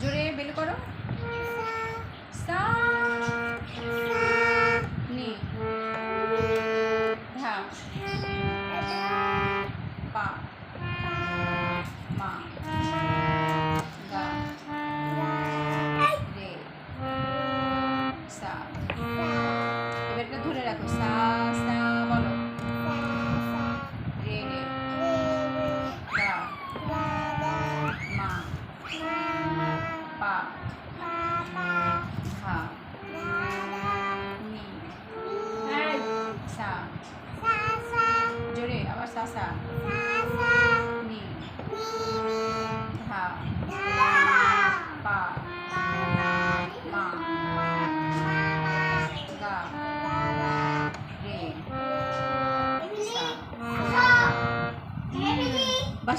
জোরে বেল করো রাখো সা সা বলো রে রে দা মা পা ধা নি হ্যাঁ সা জোরে আবার সা সা